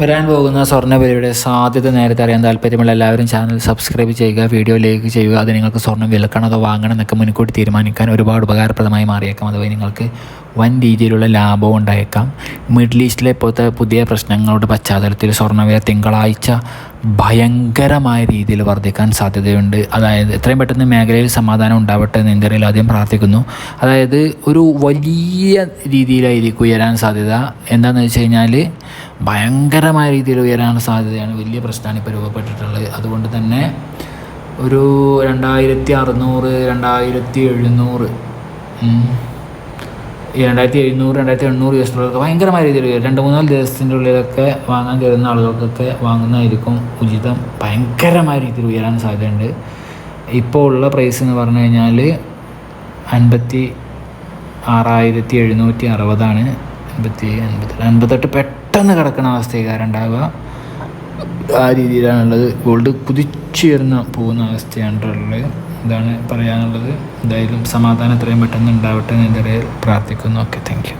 വരാൻ പോകുന്ന സ്വർണവിലയുടെ സാധ്യത നേരത്തെ അറിയാൻ താല്പര്യമുള്ള എല്ലാവരും ചാനൽ സബ്സ്ക്രൈബ് ചെയ്യുക വീഡിയോ ലൈക്ക് ചെയ്യുക അത് നിങ്ങൾക്ക് സ്വർണം വിൽക്കണം അതോ വാങ്ങണം എന്നൊക്കെ മുൻകൂട്ടി തീരുമാനിക്കാൻ ഒരുപാട് ഉപകാരപ്രദമായി മാറിയേക്കാം. അതുവഴി നിങ്ങൾക്ക് വൻ രീതിയിലുള്ള ലാഭവും ഉണ്ടായേക്കാം. മിഡിൽ ഈസ്റ്റിലെ ഇപ്പോഴത്തെ പുതിയ പ്രശ്നങ്ങളുടെ പശ്ചാത്തലത്തിൽ സ്വർണവില തിങ്കളാഴ്ച ഭയങ്കരമായ രീതിയിൽ വർദ്ധിക്കാൻ സാധ്യതയുണ്ട്. അതായത് എത്രയും പെട്ടെന്ന് മേഖലയിൽ സമാധാനം ഉണ്ടാവട്ടെ എന്ന് ഇന്ത്യയിൽ ആദ്യം പ്രാർത്ഥിക്കുന്നു. അതായത് ഒരു വലിയ രീതിയിലായിരിക്കും ഉയരാൻ സാധ്യത. എന്താണെന്ന് വെച്ച് കഴിഞ്ഞാൽ ഭയങ്കരമായ രീതിയിൽ ഉയരാനുള്ള സാധ്യതയാണ്. വലിയ പ്രശ്നമാണ് ഇപ്പോൾ രൂപപ്പെട്ടിട്ടുള്ളത്. അതുകൊണ്ട് തന്നെ ഒരു രണ്ടായിരത്തി അറുന്നൂറ് രണ്ടായിരത്തി എഴുന്നൂറ് രണ്ടായിരത്തി എഴുന്നൂറ് രണ്ടായിരത്തി എണ്ണൂറ് യു എസ് ഭയങ്കരമായ രീതിയിൽ. രണ്ട് മൂന്നാൽ ദിവസത്തിന്റെ ഉള്ളിലൊക്കെ വാങ്ങാൻ കയറുന്ന ആളുകൾക്കൊക്കെ വാങ്ങുന്നതായിരിക്കും ഉചിതം. ഭയങ്കരമായ രീതിയിൽ ഉയരാൻ സാധ്യതയുണ്ട്. ഇപ്പോൾ ഉള്ള പ്രൈസ് എന്ന് പറഞ്ഞു കഴിഞ്ഞാൽ അൻപത്തി ആറായിരത്തി എഴുന്നൂറ്റി അറുപതാണ്. അൻപത്തി അൻപത്തി അൻപത്തെട്ട് പെട്ടെന്ന് കിടക്കുന്ന അവസ്ഥയ്ക്കാരം ഉണ്ടാവുക ആ രീതിയിലാണുള്ളത്. ഗോൾഡ് കുതിച്ചുയർന്ന് പോകുന്ന അവസ്ഥയാണ് ഉള്ളത്. ഇതാണ് പറയാനുള്ളത്. എന്തായാലും സമാധാനം എത്രയും പെട്ടെന്ന് ഉണ്ടാവട്ടെ എന്ന് പ്രാർത്ഥിക്കുന്നു. Okay thank